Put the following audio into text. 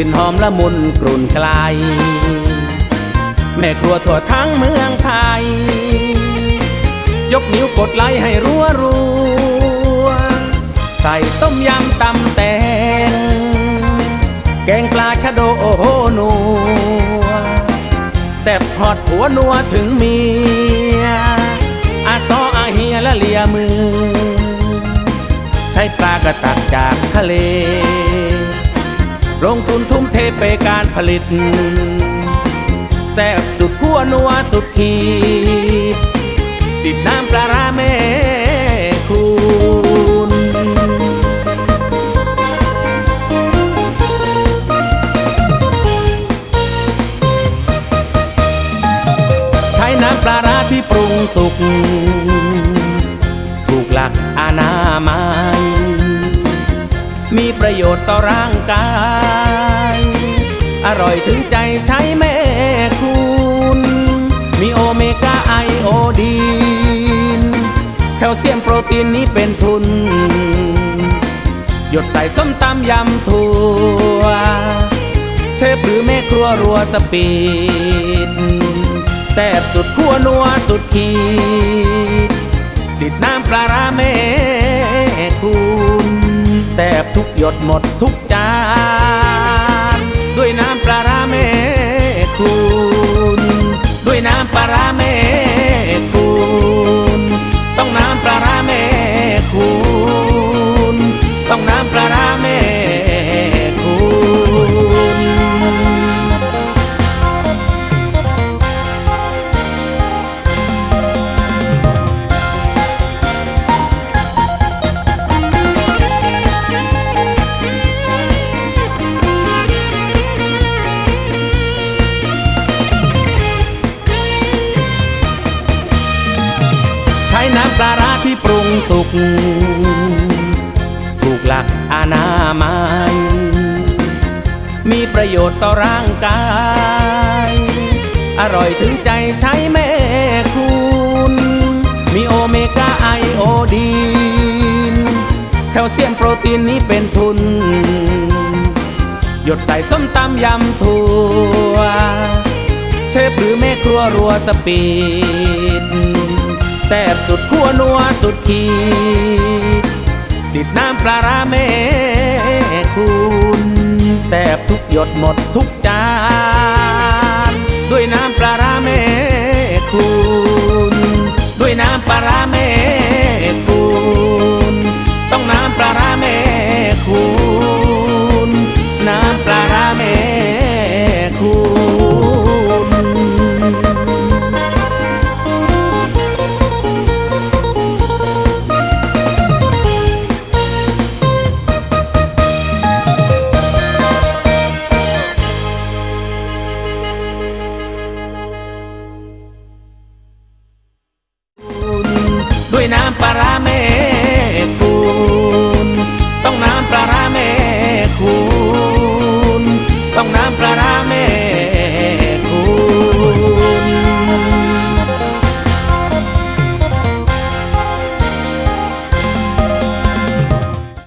ลิ่นหอมละมุนกรุ่นไกล แม่ครัวทั่วทั้งเมืองไทย ยกนิ้วกดไลค์ให้รัวรัว ใส่ต้มยำตำแตง แกงปลาชะโดโอโหนัวแซ่บฮอดหัวนัวถึงเมีย อาซออาเฮียและเลียมือ ใช้ปลากระตักจากทะเล ลงทุนทุ่มเทไปการผลิต แซ่บสุดขั้วนัวสุดขีดติดน้ำปลาร้าแม่คุณใช้น้ำปลาร้าที่ปรุงสุก ถูกหลักอนามัย มีประโยชน์ต่อร่างกาย อร่อยถึงใจใช้แม่คุณ มีโอเมก้าไอโอดีน แคลเซียมโปรตีนนี้เป็นทุน หยดใส่ส้มตำยำถั่ว เชฟหรือแม่ครัวรัวสปีดแซ่บสุดขั้วนัวสุดขีด ติดน้ำปลาร้าแม่ แซบทุกหยดหมดทุกจาน ที่ปรุงสุกถูกหลักอนามัยมีประโยชน์ต่อร่างกาย อร่อยถึงใจใช้แม่คุณ มีโอเมก้าไอโอดีน แคลเซียมโปรตีนนี้เป็นทุน หยดใส่ส้มตำยำถั่ว เชฟหรือแม่ครัวรัวสปีด แซ่บสุดขั้วนัวสุดขีดติดน้ำปลาร้าแม่คุณแซ่บทุกหยดหมดทุกจาน ด้วยน้ำปลาร้าแม่คุณ ด้วยน้ำปลาร้าแม่คุณ ต้องน้ำปลาร้าแม่คุณ น้ำปลาร้าแม่ lámpara